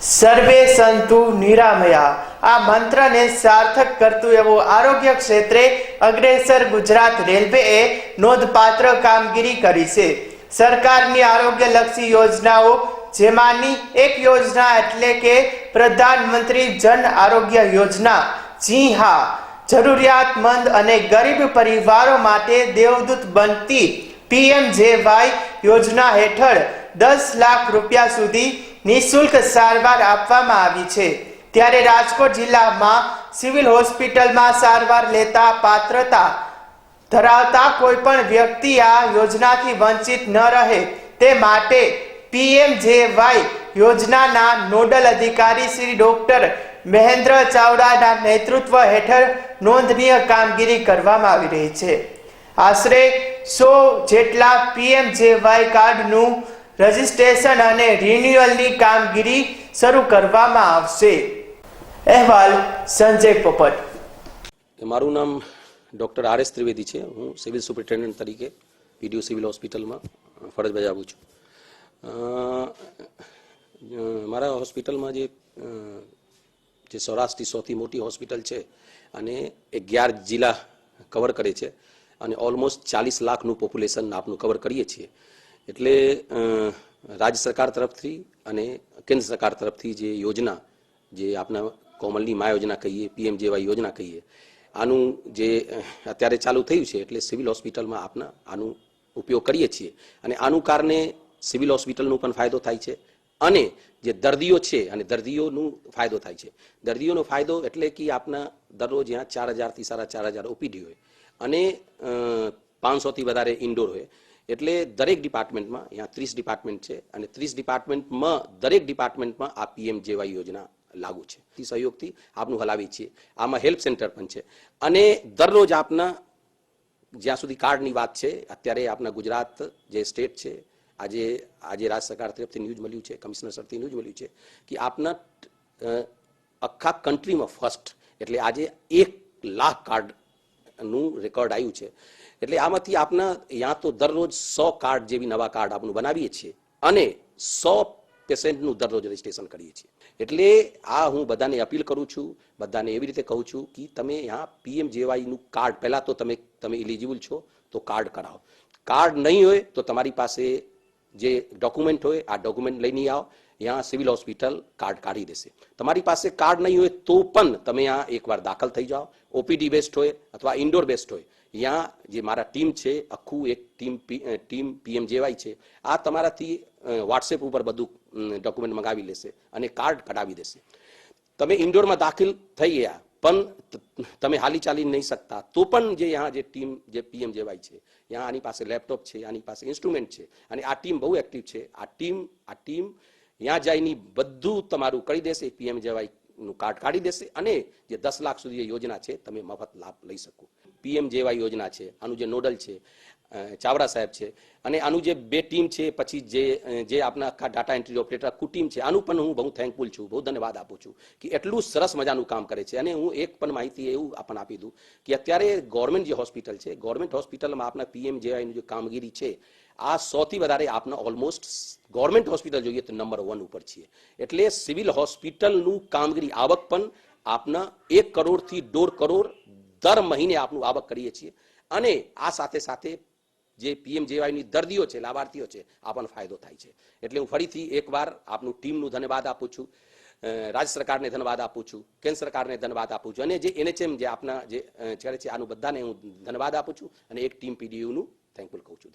સર્વે સંતુ નિરામયા આ મંત્રને સાર્થક કરતું એવું આરોગ્ય ક્ષેત્રે અગ્રેસર ગુજરાત રેલવેએ નોંધપાત્ર કામગીરી કરી છે સરકારની આરોગ્યલક્ષી યોજનાઓ જેમાંની એક યોજના એટલે કે પ્રધાનમંત્રી જન આરોગ્ય યોજના જી હા જરૂરિયાતમંદ અને ગરીબ પરિવારો માટે દેવદૂત બનતી પીએમજેવાય યોજના હેઠળ દસ લાખ રૂપિયા સુધી નિઃશુલ્ક સારવાર આપવામાં આવી છે. ત્યારે રાજકોટ જિલ્લામાં સિવિલ હોસ્પિટલમાં સારવાર લેતા પાત્રતા ધરાવતા કોઈ પણ વ્યક્તિ આ યોજનાથી વંચિત ન રહે. તે માટે પીએમજેવાય યોજનાના નોડલ અધિકારી શ્રી ડોક્ટર મહેન્દ્ર ચાવડાના નેતૃત્વ હેઠળ નોંધનીય કામગીરી કરવામાં આવી રહી છે. આશરે સો જેટલા પીએમજેવાય કાર્ડનું રજિસ્ટ્રેશન અને રિન્યુઅલની કામગીરી શરૂ કરવામાં આવશે. અહેવાલ સંજય પોપટ. મારું નામ ડૉક્ટર આર એસ ત્રિવેદી છે. હું સિવિલ સુપ્રિન્ટેન્ડન્ટ તરીકે પીડીઓ સિવિલ હોસ્પિટલમાં ફરજ બજાવું છું. મારા હોસ્પિટલમાં જે જે સૌરાષ્ટ્રની સૌથી મોટી હોસ્પિટલ છે અને અગિયાર જિલ્લા કવર કરે છે અને ઓલમોસ્ટ ચાલીસ લાખનું પોપ્યુલેશન આપનું કવર કરીએ છીએ. એટલે રાજ્ય સરકાર તરફથી અને કેન્દ્ર સરકાર તરફથી જે યોજના, જે આપણા કોમલની મા યોજના કહીએ પીએમ જેવાય યોજના કહીએ, આનું જે અત્યારે ચાલુ થયું છે એટલે સિવિલ હોસ્પિટલમાં આપના આનું ઉપયોગ કરીએ છીએ. અને આનું કારણે સિવિલ હોસ્પિટલનું પણ ફાયદો થાય છે અને જે દર્દીઓ છે, અને દર્દીઓનું ફાયદો થાય છે. દર્દીઓનો ફાયદો એટલે કે આપના દરરોજ જ્યાં ચાર હજારથી સાડા ચાર હજાર ઓપીડી હોય અને પાંચસોથી વધારે ઇન્ડોર હોય. એટલે દરેક ડિપાર્ટમેન્ટમાં, અહીંયા ત્રીસ ડિપાર્ટમેન્ટ છે, અને ત્રીસ ડિપાર્ટમેન્ટમાં દરેક ડિપાર્ટમેન્ટમાં આ પીએમ જેવાય યોજના લાગુ છે. સહયોગથી આપનું હલાવીએ છીએ. આમાં હેલ્પ સેન્ટર પણ છે. અને દરરોજ આપના જ્યાં સુધી કાર્ડની વાત છે, અત્યારે આપના ગુજરાત જે સ્ટેટ છે, આજે આજે રાજ્ય સરકાર તરફથી ન્યૂઝ મળ્યું છે, કમિશનર સરથી ન્યૂઝ મળ્યું છે, કે આપના આખા કન્ટ્રીમાં ફર્સ્ટ એટલે આજે એક લાખ કાર્ડનું રેકોર્ડ આવ્યું છે. એટલે આમાંથી આપના યાં તો દરરોજ સો કાર્ડ જેવી નવા કાર્ડ આપનું બનાવીએ છીએ અને સો પેશન્ટનું દરરોજ રજીસ્ટ્રેશન કરીએ છીએ. એટલે આ હું બધાને અપીલ કરું છું, બધાને એવી રીતે કહું છું કે તમે यहाँ પીએમ જેવાયનું કાર્ડ, પહેલા તો તમે તમે ઇલિજિબલ છો, તો કાર્ડ કરાવો. કાર્ડ નહીં હોય તો તમારી પાસે જે ડોક્યુમેન્ટ હોય, આ ડોક્યુમેન્ટ લઈને આવો. ત્યાં સિવિલ હોસ્પિટલ કાર્ડ કાઢી દેશે. તમારી પાસે કાર્ડ નહીં હોય તો પણ તમે આ એકવાર દાખલ થઈ જાઓ. ઓપીડી બેસ્ટ હોય અથવા ઇન્ડોર બેસ્ટ હોય. ત્યાં જે મારા ટીમ છે, આખું એક ટીમ ટીમ પીએમ જેવાય છે, આ તમારાથી વોટ્સએપ ઉપર બધું ડોક્યુમેન્ટ મંગાવી લેશે અને કાર્ડ કઢાવી દેશે. તમે ઇન્ડોરમાં દાખલ થઈ ગયા. પણ તમે હાલી ચાલી નહીં શકતા. તો પણ જે યહાં જે ટીમ, જે પીએમ જેવાય છે, યહાં આની પાસે લેપટોપ છે, આની પાસે ઇન્સ્ટ્રુમેન્ટ છે, અને આ ટીમ બહુ એક્ટિવ છે. આ ટીમ આ ટીમ ત્યાં જઈને બધું તમારું કરી દેશે, પીએમ જેવાયનું કાર્ડ કાઢી દેશે, અને જે દસ લાખ સુધી યોજના છે, તમે મફત લાભ લઈ શકો. પીએમ જેવાય યોજના છે, આનું જે નોડલ છે ચાવડા સાહેબ છે, અને આનું જે બે ટીમ છે, પછી જે જે આપણા આખા ડાટા એન્ટ્રી ઓપરેટર આખું ટીમ છે, આનું પણ હું બહુ થેન્કફુલ છું, બહુ ધન્યવાદ આપું છું કે એટલું સરસ મજાનું કામ કરે છે. અને હું એક પણ માહિતી એવું આપણને આપી દઉં કે અત્યારે ગવર્મેન્ટ જે હોસ્પિટલ છે ગવર્મેન્ટ હોસ્પિટલમાં આપના પીએમ જેવાયની જે કામગીરી છે, આ સૌથી વધારે આપના ઓલમોસ્ટ ગવર્મેન્ટ હોસ્પિટલ જોઈએ તો નંબર વન ઉપર છીએ. એટલે સિવિલ હોસ્પિટલનું કામગીરી આવક પણ આપના એક કરોડથી દોઢ કરોડ દર મહિને આપનું આવક કરીએ છીએ. અને આ સાથે સાથે જે પીએમ જેવાયની દર્દીઓ છે, લાભાર્થીઓ છે, આ પણ ફાયદો થાય છે. એટલે હું ફરીથી એકવાર આપનું ટીમનું ધન્યવાદ આપું છું. રાજ્ય સરકારને ધન્યવાદ આપું છું. કેન્દ્ર સરકારને ધન્યવાદ આપું છું. અને જે એનએચએમ જે આપના જે છે આનું બધાને હું ધન્યવાદ આપું છું. અને એક ટીમ પીડીયુનું થેન્કફુલ કહું છું.